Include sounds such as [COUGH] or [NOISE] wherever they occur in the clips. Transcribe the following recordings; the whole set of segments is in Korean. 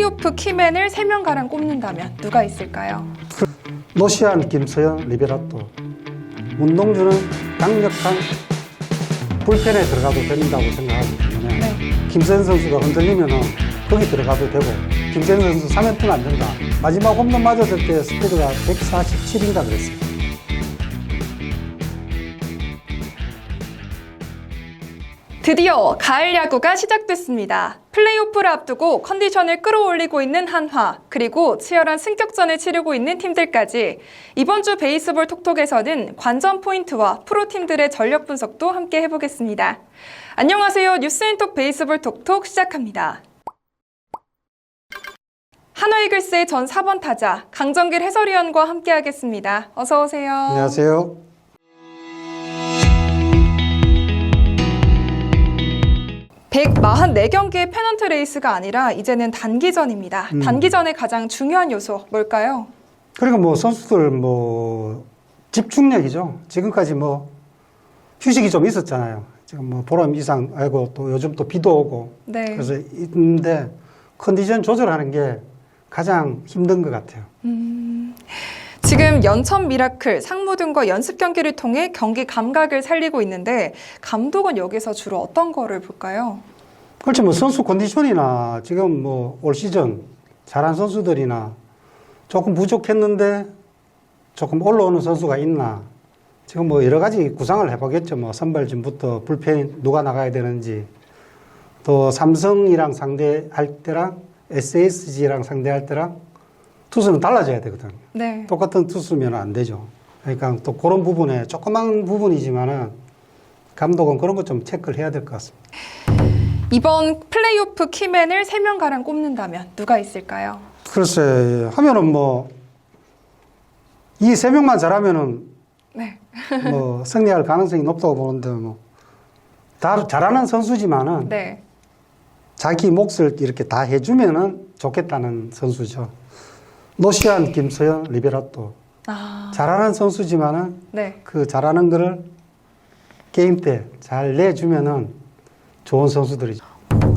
플레이오프 키맨을 3명가량 꼽는다면 누가 있을까요? 노시안, 김서현, 리베라토. 문동주는 강력한 불펜에 들어가도 된다고 생각하기 때문에 네. 김서현 선수가 흔들리면 은 거기 들어가도 되고 김서현 선수 3연 투는 안 된다. 마지막 홈런 맞았을 때 스피드가 147인가 그랬어요. 드디어 가을 야구가 시작됐습니다. 플레이오프를 앞두고 컨디션을 끌어올리고 있는 한화, 그리고 치열한 승격전을 치르고 있는 팀들까지 이번 주 베이스볼 톡톡에서는 관전 포인트와 프로팀들의 전력 분석도 함께 해보겠습니다. 안녕하세요. 뉴스앤톡 베이스볼 톡톡 시작합니다. 한화 이글스의 전 4번 타자 강정길 해설위원과 함께하겠습니다. 어서 오세요. 안녕하세요. 144경기의 페넌트 레이스가 아니라 이제는 단기전입니다. 음. 단기전의 가장 중요한 요소 뭘까요? 그리고 뭐 선수들 뭐 집중력이죠. 지금까지 뭐 휴식이 좀 있었잖아요. 지금 뭐 보름 이상 알고 또 요즘 또 비도 오고 네. 그래서 있는데 컨디션 조절하는 게 가장 힘든 것 같아요. 음, 지금 연천 미라클, 상무 등과 연습 경기를 통해 경기 감각을 살리고 있는데 감독은 여기서 주로 어떤 거를 볼까요? 그렇죠. 뭐 선수 컨디션이나 지금 뭐 올 시즌 잘한 선수들이나 조금 부족했는데 조금 올라오는 선수가 있나. 지금 뭐 여러 가지 구상을 해보겠죠. 뭐 선발진부터 불펜 누가 나가야 되는지 또 삼성이랑 상대할 때랑 SSG랑 상대할 때랑 투수는 달라져야 되거든요. 네. 똑같은 투수면 안 되죠. 그러니까 또 그런 부분에 조그만 부분이지만은 감독은 그런 것 좀 체크를 해야 될 것 같습니다. 이번 플레이오프 키맨을 3명가량 꼽는다면 누가 있을까요? 글쎄 하면은 뭐 이 세 명만 잘하면은 네. 뭐 [LAUGHS] 승리할 가능성이 높다고 보는데 뭐 다 잘하는 선수지만은 네. 자기 몫을 이렇게 다 해주면은 좋겠다는 선수죠. 노시안, 김서현, 리베라토 아, 잘하는 선수지만은 네. 그 잘하는 거를 게임 때 잘 내주면은 좋은 선수들이죠.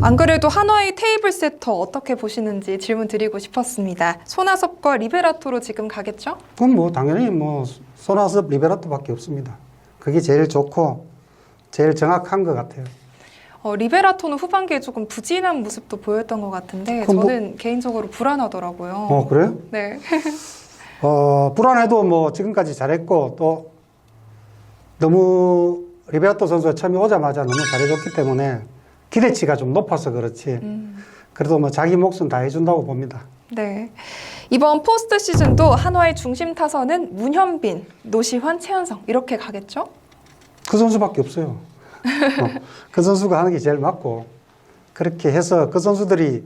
안 그래도 한화의 테이블 세터 어떻게 보시는지 질문 드리고 싶었습니다. 손아섭과 리베라토로 지금 가겠죠? 그건 뭐 당연히 뭐 소나섭 리베라토밖에 없습니다. 그게 제일 좋고 제일 정확한 것 같아요. 어, 리베라토는 후반기에 조금 부진한 모습도 보였던 것 같은데 그럼 뭐- 저는 개인적으로 불안하더라고요. 어 그래요? 네. [LAUGHS] 어 불안해도 뭐 지금까지 잘했고 또 너무 리베라토 선수가 처음에 오자마자 너무 잘해줬기 때문에 기대치가 좀 높아서 그렇지. 음, 그래도 뭐 자기 몫은 다 해준다고 봅니다. 네. 이번 포스트 시즌도 한화의 중심 타선은 문현빈, 노시환, 최현성 이렇게 가겠죠? 그 선수밖에 없어요. 어, 그 선수가 하는 게 제일 맞고 그렇게 해서 그 선수들이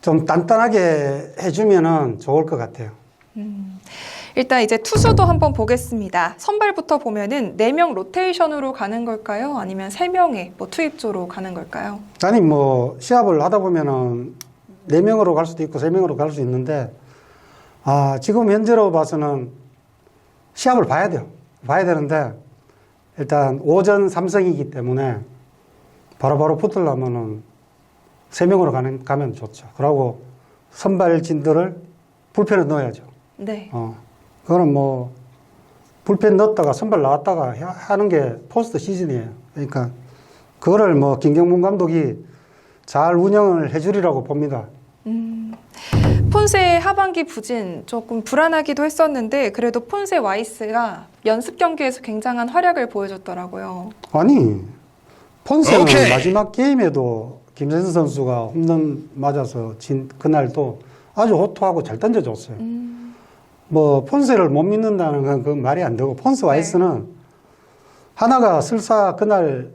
좀 단단하게 해주면은 좋을 것 같아요. 음, 일단 이제 투수도 한번 보겠습니다. 선발부터 보면은 4명 로테이션으로 가는 걸까요? 아니면 3명의 뭐 투입조로 가는 걸까요? 아니 뭐 시합을 하다 보면은 네 명으로 갈 수도 있고 세 명으로 갈 수 있는데 아 지금 현재로 봐서는 시합을 봐야 돼요. 봐야 되는데 일단 오전 삼성이기 때문에 바로바로 붙으려면은 세 명으로 가는 가면 좋죠. 그러고 선발진들을 불펜에 넣어야죠. 네. 어 그거는 뭐 불펜 넣었다가 선발 나왔다가 해- 하는 게 포스트 시즌이에요. 그러니까 그거를 뭐 김경문 감독이 잘 운영을 해주리라고 봅니다. 음, 폰세의 하반기 부진 조금 불안하기도 했었는데 그래도 폰세 와이스가 연습 경기에서 굉장한 활약을 보여줬더라고요. 아니 폰세는 오케이. 마지막 게임에도 김선수 선수가 홈런 맞아서 진 그날도 아주 호투하고 잘 던져줬어요. 음, 뭐 폰세를 못 믿는다는 건 그 말이 안 되고 폰세 네. 와이스는 하나가 설사 그날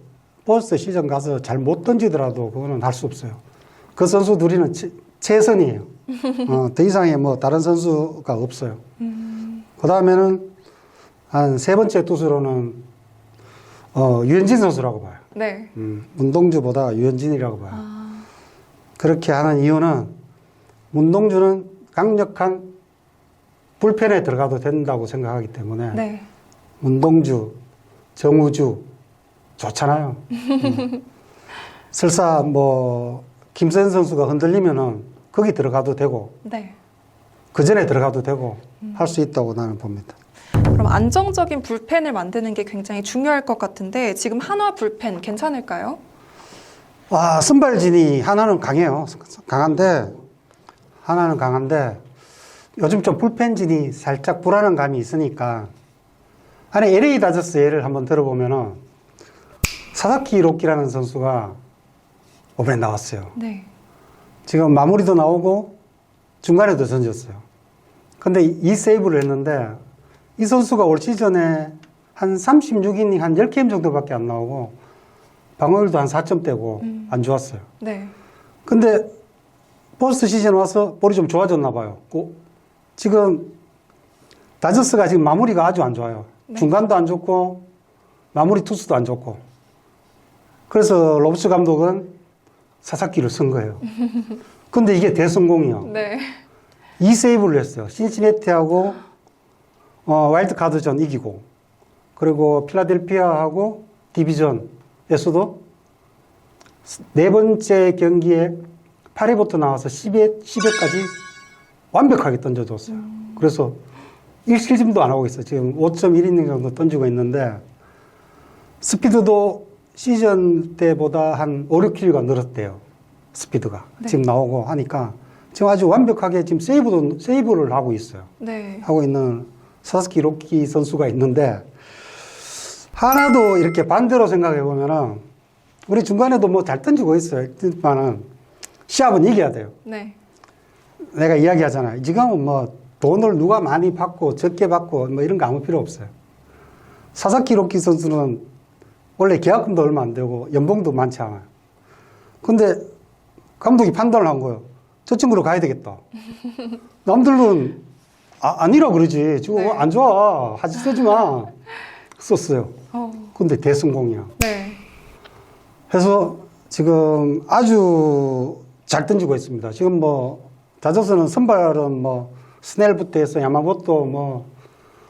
포스트 시즌 가서 잘 못 던지더라도 그거는 할 수 없어요. 그 선수 둘이는 최, 최선이에요. 어, 더 이상의 뭐 다른 선수가 없어요. 음, 그 다음에는 한 세 번째 투수로는 어, 유현진 선수라고 봐요. 네. 음, 문동주보다 유현진이라고 봐요. 아, 그렇게 하는 이유는 문동주는 강력한 불펜에 들어가도 된다고 생각하기 때문에 네. 문동주, 정우주 좋잖아요. 음. [LAUGHS] 설사 뭐 김선 선수가 흔들리면은 거기 들어가도 되고 네. 그 전에 들어가도 되고 할수 있다고 나는 봅니다. 그럼 안정적인 불펜을 만드는 게 굉장히 중요할 것 같은데 지금 한화 불펜 괜찮을까요? 와, 선발진이 하나는 강해요. 강한데, 하나는 강한데, 요즘 좀 불펜진이 살짝 불안한 감이 있으니까, 아니, LA 다저스 예를 한번 들어보면은, 사사키 로키라는 선수가 이번에 나왔어요. 네. 지금 마무리도 나오고, 중간에도 던졌어요. 근데 이 세이브를 했는데, 이 선수가 올 시즌에 한 36이닝, 한 10게임 정도밖에 안 나오고, 방어율도 한 4점대고, 음. 안 좋았어요. 네. 근데 포스트 시즌 와서 볼이 좀 좋아졌나 봐요. 고- 지금 다저스가 지금 마무리가 아주 안 좋아요. 네. 중간도 안 좋고 마무리 투수도 안 좋고. 그래서 로브스 감독은 사사키를 쓴 거예요. 근데 이게 대성공이요. [LAUGHS] 네. 이 세이브를 했어요. 신시내티하고 어, 와일드 카드전 이기고 그리고 필라델피아하고 디비전에서도 네 번째 경기에 8회부터 나와서 10회, 10회까지 완벽하게 던져줬어요. 그래서 1실점도 안 하고 있어요. 지금 5.1이닝 정도 던지고 있는데 스피드도 시즌 때보다 한 5, 6km가 늘었대요. 스피드가. 네. 지금 나오고 하니까 지금 아주 완벽하게 지금 세이브도, 세이브를 하고 있어요. 네. 하고 있는 사스키 로키 선수가 있는데 하나도 이렇게 반대로 생각해 보면은 우리 중간에도 뭐 잘 던지고 있어요. 하지만은 시합은 이겨야 돼요. 네. 내가 이야기하잖아요. 지금은 뭐 돈을 누가 많이 받고 적게 받고 뭐 이런 거 아무 필요 없어요. 사사키 로키 선수는 원래 계약금도 얼마 안 되고 연봉도 많지 않아요. 근데 감독이 판단을 한 거예요. 저 친구로 가야 되겠다. [LAUGHS] 남들은 아, 아니라 그러지. 지금 네. 안 좋아. 하지 쓰지 마. 썼어요. 어. 근데 대성공이야. 네. 해서 지금 아주 잘 던지고 있습니다. 지금 뭐 다저스는 선발은 뭐 스넬부터 해서 야마모토 뭐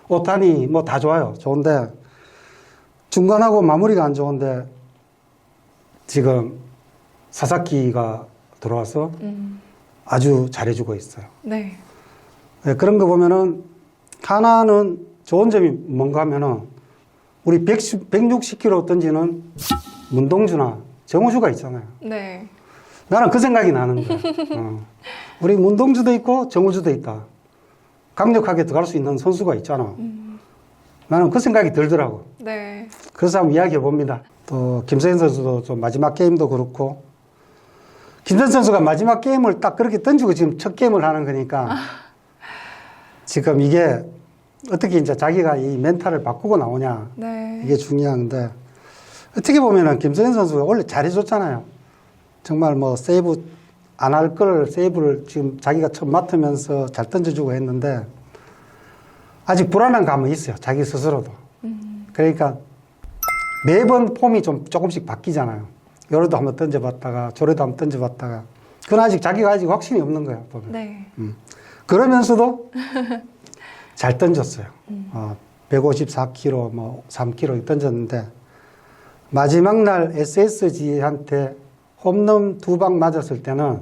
오타니 뭐 다 좋아요. 좋은데 중간하고 마무리가 안 좋은데 지금 사사키가 들어와서 음. 아주 잘해주고 있어요. 네. 네, 그런 거 보면은 하나는 좋은 점이 뭔가 하면은 우리 110, 160km 던지는 문동주나 정우주가 있잖아요. 네. 나는 그 생각이 나는 거야. [LAUGHS] 어. 우리 문동주도 있고 정우주도 있다. 강력하게 들어갈 수 있는 선수가 있잖아. 음. 나는 그 생각이 들더라고. 네. 그래서 한번 이야기해 봅니다. 또 김세현 선수도 좀 마지막 게임도 그렇고 김세현 선수가 마지막 게임을 딱 그렇게 던지고 지금 첫 게임을 하는 거니까 [LAUGHS] 지금 이게 어떻게 이제 자기가 이 멘탈을 바꾸고 나오냐 네. 이게 중요한데 어떻게 보면은 김세현 선수가 원래 잘해줬잖아요. 정말 뭐 세이브 안 할 걸 세이브를 지금 자기가 처음 맡으면서 잘 던져주고 했는데 아직 불안한 감은 있어요. 자기 스스로도. 음. 그러니까 매번 폼이 좀 조금씩 바뀌잖아요. 요래도 한번 던져봤다가 저래도 한번 던져봤다가 그건 아직 자기가 아직 확신이 없는 거야 보면. 네. 그러면서도 잘 던졌어요. 어, 154km, 뭐 3km 던졌는데 마지막 날 SSG한테 홈런 두 방 맞았을 때는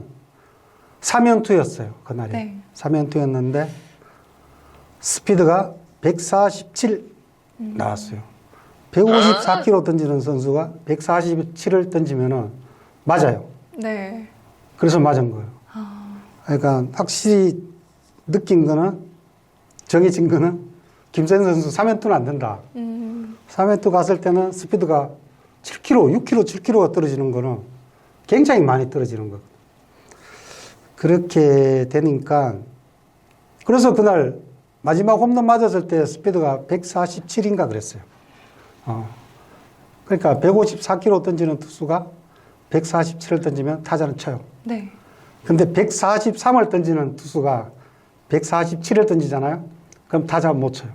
3연투였어요. 그날이. 네. 3연투였는데 스피드가 147 나왔어요. 154km 던지는 선수가 147을 던지면은 맞아요. 네. 그래서 맞은 거예요. 아. 그러니까 확실히 느낀 거는 정해진 거는 김세현 선수 3연투는 안 된다. 음. 3연투 갔을 때는 스피드가 7km, 6km, 7km가 떨어지는 거는 굉장히 많이 떨어지는 거. 그렇게 되니까 그래서 그날 마지막 홈런 맞았을 때 스피드가 147인가 그랬어요. 어. 그러니까 154km 던지는 투수가 147을 던지면 타자는 쳐요. 네. 근데 143을 던지는 투수가 147을 던지잖아요. 그럼 타자 못 쳐요.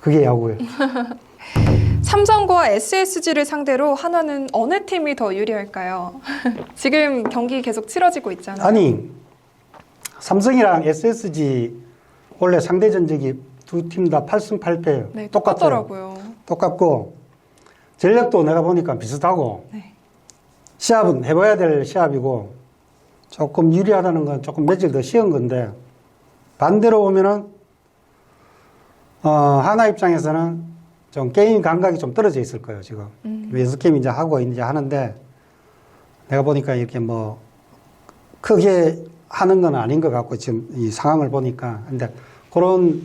그게 야구예요. [LAUGHS] 삼성과 SSG를 상대로 한화는 어느 팀이 더 유리할까요? [LAUGHS] 지금 경기 계속 치러지고 있잖아요. 아니 삼성이랑 SSG 원래 상대 전적이 두 팀 다 8승 8패예요. 네, 똑같아요. 똑같더라고요. 똑같고 전력도 내가 보니까 비슷하고 네. 시합은 해봐야 될 시합이고 조금 유리하다는 건 조금 며칠 더 쉬운 건데 반대로 보면은 어, 하나 입장에서는 좀 게임 감각이 좀 떨어져 있을 거예요 지금 연습 게임 이제 하고 이제 하는데 내가 보니까 이렇게 뭐 크게 하는 건 아닌 것 같고 지금 이 상황을 보니까 근데 그런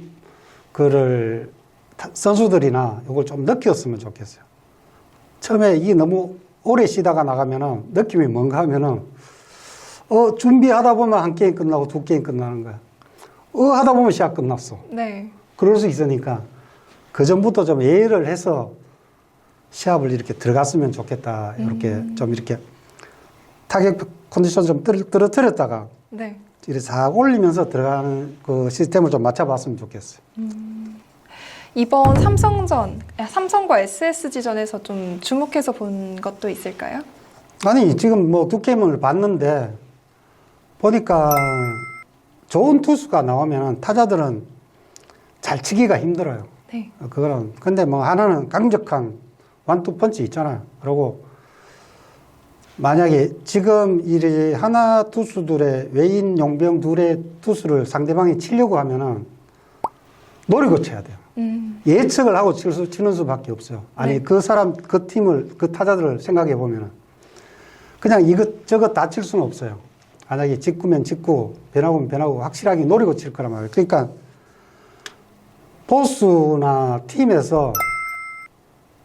타- 선수들이나 이걸 좀 느꼈으면 좋겠어요. 처음에 이게 너무 오래 쉬다가 나가면은 느낌이 뭔가 하면은 어 준비하다 보면 한 게임 끝나고 두 게임 끝나는 거야. 어 하다 보면 시합 끝났어. 네. 그럴 수 있으니까 그 전부터 좀 예의를 해서 시합을 이렇게 들어갔으면 좋겠다. 이렇게 좀 이렇게 타격 컨디션 좀 떨- 떨어뜨렸다가 네. 이렇게 싹 올리면서 들어가는 그 시스템을 좀 맞춰봤으면 좋겠어요. 이번 삼성전, 아, 삼성과 SSG전에서 좀 주목해서 본 것도 있을까요? 아니 지금 뭐 두 게임을 봤는데 보니까 좋은 투수가 나오면 타자들은 잘 치기가 힘들어요. 네. 어, 그거는 근데 뭐 하나는 강력한 완투 펀치 있잖아요. 그리고 만약에 지금 이 하나 투수들의 외인 용병 둘의 투수를 상대방이 치려고 하면은 노리고 쳐야 돼요. 음, 예측을 하고 칠 수, 치는 수밖에 없어요. 아니 네. 그 사람 그 팀을 그 타자들을 생각해 보면은 그냥 이것 저것 다 칠 수는 없어요. 만약에 직구면 직구, 변화구면 변화구 확실하게 노리고 칠 거란 말이에요. 그러니까 보수나 팀에서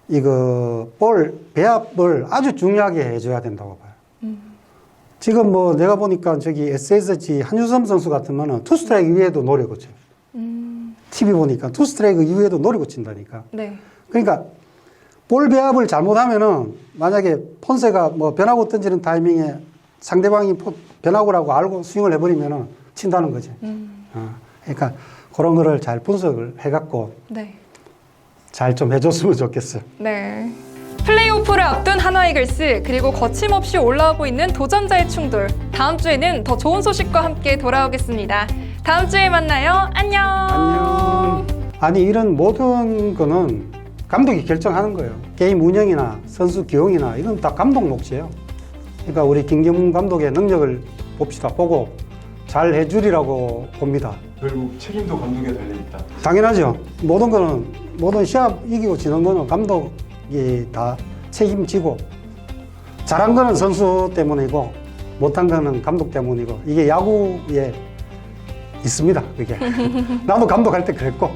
이거 볼 배합을 아주 중요하게 해줘야 된다고 봐요. 지금 뭐 내가 보니까 저기 SSG 한유섬 선수 같으면은 투 스트라이크 이후에도 노리고 쳐요. 음, TV 보니까 투 스트라이크 이후에도 노리고 친다니까. 네. 그러니까 볼 배합을 잘못하면은 만약에 폰세가 뭐 변화구 던지는 타이밍에 상대방이 포- 변화구라고 알고 스윙을 해버리면은 친다는 거지. 음, 어, 그러니까 그런 거를 잘 분석을 해갖고 네. 잘 좀 해줬으면 좋겠어요. 네. 플레이오프를 앞둔 하나이글스 그리고 거침없이 올라오고 있는 도전자의 충돌. 다음 주에는 더 좋은 소식과 함께 돌아오겠습니다. 다음 주에 만나요. 안녕. 안녕. 아니 이런 모든 거는 감독이 결정하는 거예요. 게임 운영이나 선수 기용이나 이건 다 감독 몫이에요. 그러니까 우리 김경문 감독의 능력을 봅시다. 보고 잘 해주리라고 봅니다. 결국 책임도 감독에 달려 있다. 당연하죠. 모든 거는 모든 시합 이기고 지는 거는 감독이 다 책임지고 잘한 거는 선수 때문이고 못한 거는 감독 때문이고 이게 야구에 있습니다. 그게 [LAUGHS] 나도 감독할 때 그랬고